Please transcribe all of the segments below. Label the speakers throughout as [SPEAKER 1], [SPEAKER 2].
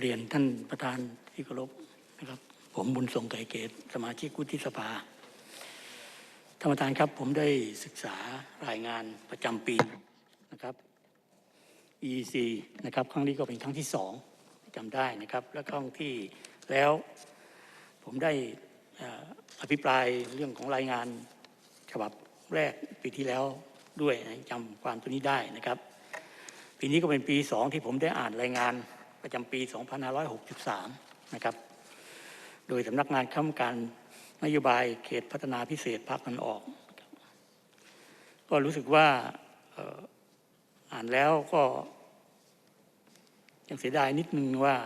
[SPEAKER 1] เรียนท่านประธานที่เคารพนะครับ ผมบุญทรงไก่เกตสมาชิกวุฒิสภาท่านประธานครับ ผมได้ศึกษารายงานประจำปีนะครับ EC นะครับครั้งนี้ก็เป็นครั้งที่สองจำได้นะครับ และครั้งที่แล้วผมได้อภิปรายเรื่องของรายงานฉบับแรกปีที่แล้วด้วยจำความตัวนี้ได้นะครับ ปีนี้ก็เป็นปีสองที่ผมได้อ่านรายงาน ประจำปี 2563 นะครับ โดยสำนักงานข้ามการนโยบายเขตพัฒนาพิเศษภาคตะวันออก ก็รู้สึกว่าอ่ออ่านแล้วก็ยังเสียดายนิดนึงว่า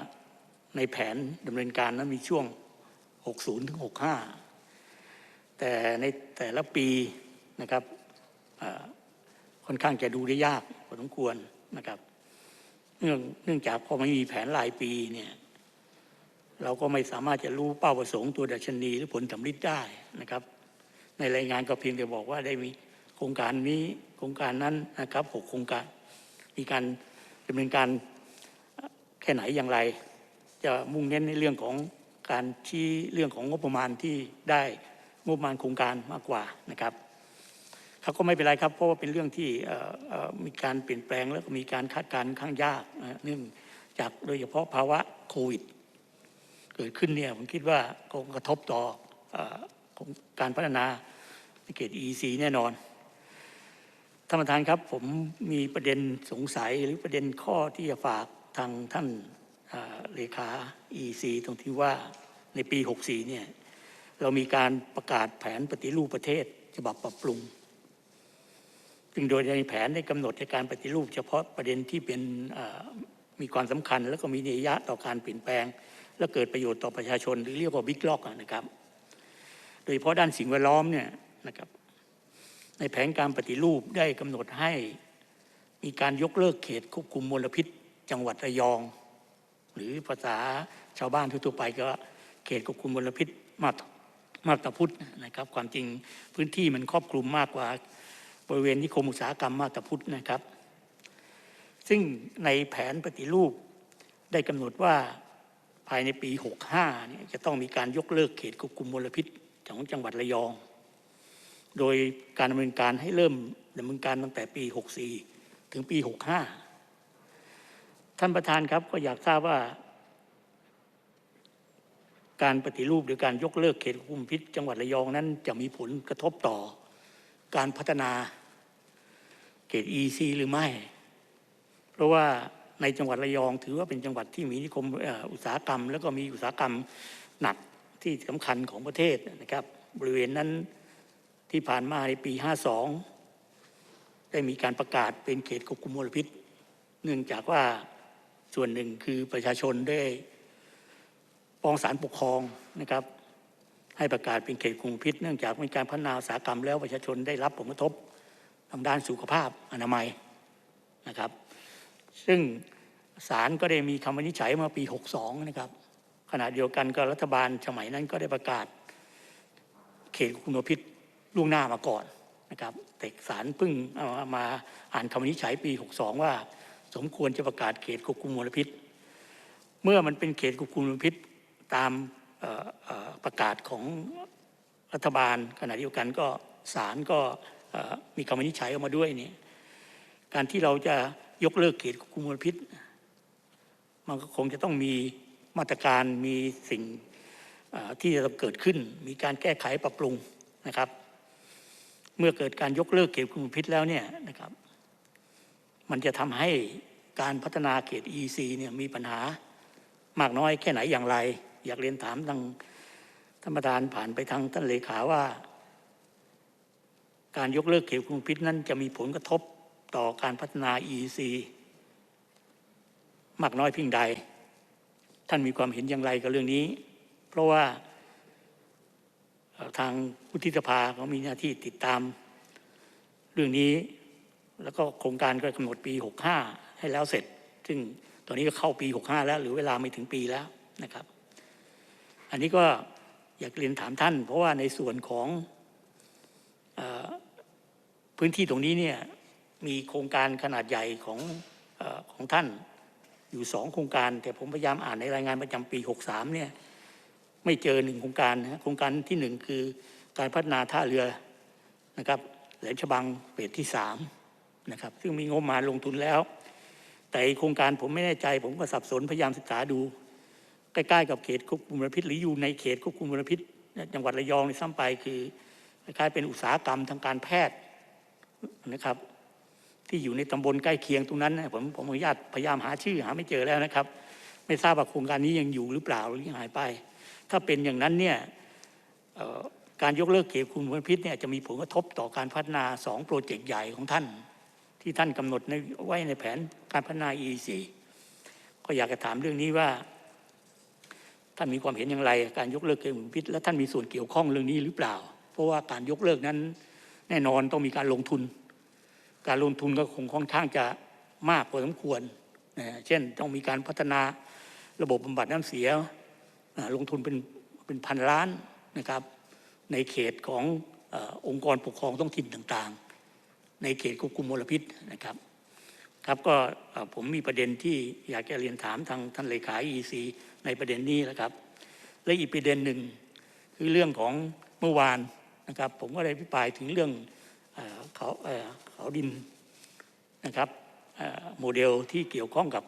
[SPEAKER 1] ในแผนดำเนินการนั้นมีช่วง 60 ถึง 65 แต่ในแต่ละปีนะครับค่อนข้างจะดูได้ยากพอสมควรนะครับ เนื่องเนื่องจากพอไม่มีแผนรายปีเนี่ยเราก็ไม่สามารถจะรู้เป้าประสงค์ตัวดัชนีหรือผลสำลิดได้นะครับ ในรายงานก็เพียงแต่บอกว่าได้มีโครงการนี้โครงการนั้นนะครับหกโครงการมีการดำเนินการแค่ไหนอย่างไร จะมุ่งเน้นในเรื่องของการชี้เรื่องของงบประมาณที่ได้งบประมาณโครงการมากกว่านะครับ เขาก็ไม่เป็นไรครับเพราะว่าเป็นเรื่องที่มีการเปลี่ยนแปลงแล้วก็มีการคาดการณ์ข้างยากเนื่องจากโดยเฉพาะภาวะโควิด เกิดขึ้นเนี่ยผมคิดว่าคงกระทบต่อของการพัฒนาเขต EC แน่นอนท่านประธานครับผมมีประเด็นสงสัยหรือประเด็นข้อที่จะฝากทางท่านเอ่อเลขา EC ตรงที่ว่าในปี 64เนี่ยเรามีการประกาศแผนปฏิรูปประเทศฉบับปรับปรุง ซึ่งโดยในแผนได้กำหนดในการปฏิรูป เฉพาะประเด็นที่เป็นมีความสำคัญ แล้วก็มีนัยยะต่อการเปลี่ยนแปลง และเกิดประโยชน์ต่อประชาชนหรือเรียกว่าบิ๊กล็อกนะครับ โดยเฉพาะด้านสิ่งแวดล้อมเนี่ยนะครับ ในแผนการปฏิรูปได้กำหนดให้มีการยกเลิกเขตควบคุมมลพิษ จังหวัดระยอง หรือภาษาชาวบ้านทั่วไปก็เขตควบคุมมลพิษมาตรมาตรพุทธนะครับ ความจริงพื้นที่มันครอบคลุมมากกว่า บริเวณนิคมอุตสาหกรรมมาตรพุทธนะครับ ซึ่งในแผนปฏิรูปได้กำหนดว่าภายในปี 65เนี่ยจะต้องมีการยกเลิกเขตควบคุมมลพิษของจังหวัดระยอง โดยการดำเนินการให้เริ่มดำเนินการตั้งแต่ปี 64 ถึงปี 65 ท่านประธานครับก็อยากทราบว่า การปฏิรูปหรือการยกเลิกเขตควบคุมพิษจังหวัดระยองนั้นจะมีผลกระทบต่อการพัฒนา เขต EC หรือไม่ เพราะว่าในจังหวัดระยองถือว่าเป็นจังหวัดที่มีนิคมอุตสาหกรรม แล้วก็มีอุตสาหกรรมหนักที่สำคัญของประเทศนะครับ บริเวณนั้นที่ผ่านมาในปี 52 ได้มีการประกาศเป็นเขตควบคุมมลพิษ เนื่องจากว่าส่วนหนึ่งคือประชาชนได้ฟ้องศาลปกครองนะครับ ให้ประกาศเป็นเขตควบคุมพิษ เนื่องจากมีการพัฒนาอุตสาหกรรมแล้วประชาชนได้รับผลกระทบ ทางด้านสุขภาพอนามัยนะครับ ซึ่งศาลก็ได้มีคำวินิจฉัยมื่อปี 62 นะครับ ขณะเดียวกันก็รัฐบาลสมัยนั้นก็ได้ประกาศ เขตควบคุมมลพิษล่วงหน้ามาก่อนนะครับ แต่ศาลเพิ่งเอามาอ่านคำวินิจฉัยปี 62 ว่า สมควรจะประกาศเขตควบคุมมลพิษ เมื่อมันเป็นเขตควบคุมมลพิษตามประกาศของรัฐบาลขณะเดียวกันก็ศาลก็ มีคำวินิจฉัยออกมาด้วยนี่การที่เราจะยกเลิกเขตควบคุมมลพิษ มันก็คงจะต้องมีมาตรการมีสิ่งที่จะเกิดขึ้น มีการแก้ไขปรับปรุงนะครับ เมื่อเกิดการยกเลิกเขตควบคุมมลพิษแล้วเนี่ยนะครับ มันจะทำให้การพัฒนาเขต EC เนี่ยมีปัญหามากน้อยแค่ไหนอย่างไร อยากเรียนถามทางท่านประธานผ่านไปทางท่านเลขาว่า การยกเลิกเขตคุมพิษนั้นจะมีผลกระทบต่อการพัฒนา EC มากน้อยเพียงใด ท่านมีความเห็นอย่างไรกับเรื่องนี้ เพราะว่าทางวุฒิสภาเขามีหน้าที่ติดตาม เรื่องนี้ แล้วก็โครงการก็กำหนดปี 65 ให้แล้วเสร็จ ซึ่งตอนนี้ก็เข้าปี 65 แล้ว หรือเวลาไม่ถึงปีแล้วนะครับ อันนี้ก็อยากเรียนถามท่าน เพราะว่าในส่วนของ พื้นที่ตรงนี้เนี่ยมีโครงการขนาดใหญ่ของอของท่านอยู่สองโครงการ แต่ผมพยายามอ่านในรายงานประจำปี 63เนี่ยไม่เจอหนึ่งโครงการนะโครงการที่หนึ่งคือการพัฒนาท่าเรือนะครับแหลมฉบังเฟสที่สามนะครับซึ่งมีงบมาลงทุนแล้ว แต่โครงการผมไม่แน่ใจ ผมก็สับสนพยายามศึกษาดู ใกล้ๆกับเขตควบคุมมลพิษหรืออยู่ในเขตควบคุมมลพิษจังหวัดระยองในซ้ำไปคือ คล้ายเป็นอุตสาหกรรมทางการแพทย์นะครับ ที่อยู่ในตำบลใกล้เคียงตรงนั้นนะผมผมอนุญาตพยายามหาชื่อหาไม่เจอแล้วนะครับ ไม่ทราบว่าโครงการนี้ยังอยู่หรือเปล่าหรือยังหายไป ถ้าเป็นอย่างนั้นเนี่ยการยกเลิกเขตคุมมลพิษเนี่ยจะมีผลกระทบต่อการพัฒนาสองโปรเจกต์ใหญ่ของท่าน ที่ท่านกำหนดไว้ในแผนการพัฒนา EEC ก็อยากจะถามเรื่องนี้ว่าท่านมีความเห็นอย่างไร การยกเลิกเขตคุมลพิษและท่านมีส่วนเกี่ยวข้องเรื่องนี้หรือเปล่า ราะว่าการยกเลิกนั้น แน่นอนต้องมีการลงทุน การลงทุนก็คงค่อนข้างจะมากพอสมควร เช่นต้องมีการพัฒนาระบบบำบัดน้ำเสีย ลงทุนเป็นเป็นพันล้านนะครับในเขตขององค์กรปกครองท้องถิ่นต่างๆ ในเขตควบคุมมลพิษนะครับครับก็ผมมีประเด็นที่อยากจะเรียนถามทางท่านเลขา EC ในประเด็นนี้นะครับ และอีกประเด็นหนึ่งคือเรื่องของเมื่อวาน นะครับ ผมก็ได้พิปรายถึงเรื่องเขาเขาดินนะครับโมเดลที่เกี่ยวข้องกับ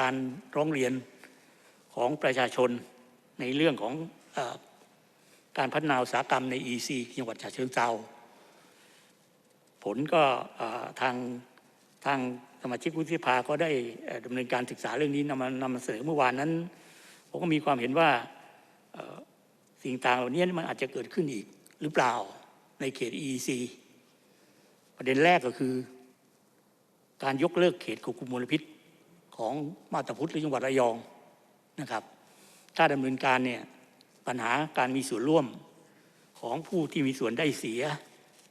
[SPEAKER 1] การร้องเรียนของประชาชนในเรื่องของอการพัฒนาอุตสาหกรรมใน EC จังหวัดฉะเชิงเทราผลก็ทางทางสมาชิกวุฒิสภาก็ได้ดำเนินการศึกษาเรื่องนี้นำมานำเสนอเมื่อวานนั้น ผมก็มีความเห็นว่าสิ่งต่างเหล่านี้มันอาจจะเกิดขึ้นอีก หรือเปล่าในเขต EEC ประเด็นแรกก็คือ การยกเลิกเขตควบคุมมลพิษของมาตาพุทธหรือจังหวัดระยองนะครับ ถ้าดำเนินการเนี่ยปัญหาการมีส่วนร่วมของผู้ที่มีส่วนได้เสีย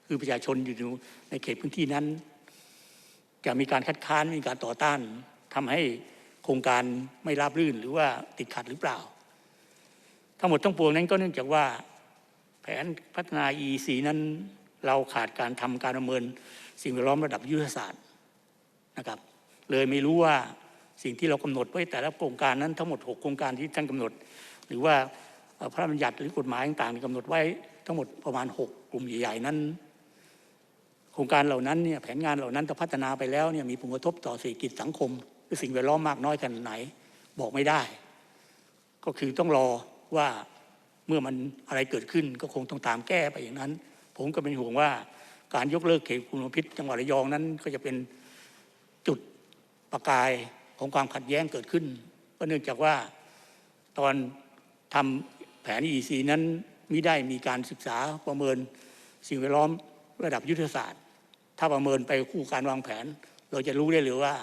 [SPEAKER 1] คือประชาชนอยู่ในเขตพื้นที่นั้น จะมีการคัดค้านมีการต่อต้านทำให้โครงการไม่ราบรื่นหรือว่าติดขัดหรือเปล่า ทั้งหมดทั้งปวงนั้นก็เนื่องจากว่า แผนพัฒนา EEC นั้นเราขาดการทำการประเมิน สิ่งแวดล้อมระดับยุทธศาสตร์นะครับ เลยไม่รู้ว่าสิ่งที่เรากำหนดไว้แต่ละโครงการนั้นทั้งหมด 6 โครงการที่ท่านกำหนด หรือว่าพระราชบัญญัติหรือกฎหมายต่างๆที่กำหนดไว้ทั้งหมดประมาณ 6 กลุ่มใหญ่ๆนั้น โครงการเหล่านั้นเนี่ยแผนงานเหล่านั้นถ้าพัฒนาไปแล้วเนี่ยมีผลกระทบต่อเศรษฐกิจสังคมหรือสิ่งแวดล้อมมากน้อยขนาดไหน บอกไม่ได้ ก็คือต้องรอว่า มื่อมันอะไรเกิดขึ้นก็คงต้องตามแก้ไปอย่างนั้น ผมก็เป็นห่วงว่าการยกเลิกเขตคุณพิษจังหวัดระยองนั้น ก็จะเป็นจุดประกายของความขัดแย้งเกิดขึ้น ก็เนื่องจากว่าตอนทำแผน EC นั้นมิได้มีการศึกษาประเมินสิ่งแวดล้อมระดับยุทธศาสตร์ ถ้าประเมินไปคู่การวางแผน เราจะรู้ได้เลยว่า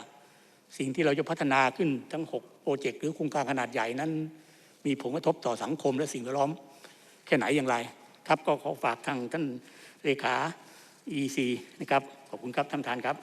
[SPEAKER 1] สิ่งที่เราจะพัฒนาขึ้นทั้ง 6 โปรเจกต์หรือโครงการขนาดใหญ่นั้น มีผลกระทบต่อสังคมและสิ่งแวดล้อม แค่ไหนอย่างไรครับ ก็ขอฝากทางท่านเลขา EC นะครับ ขอบคุณครับท่านประธานครับ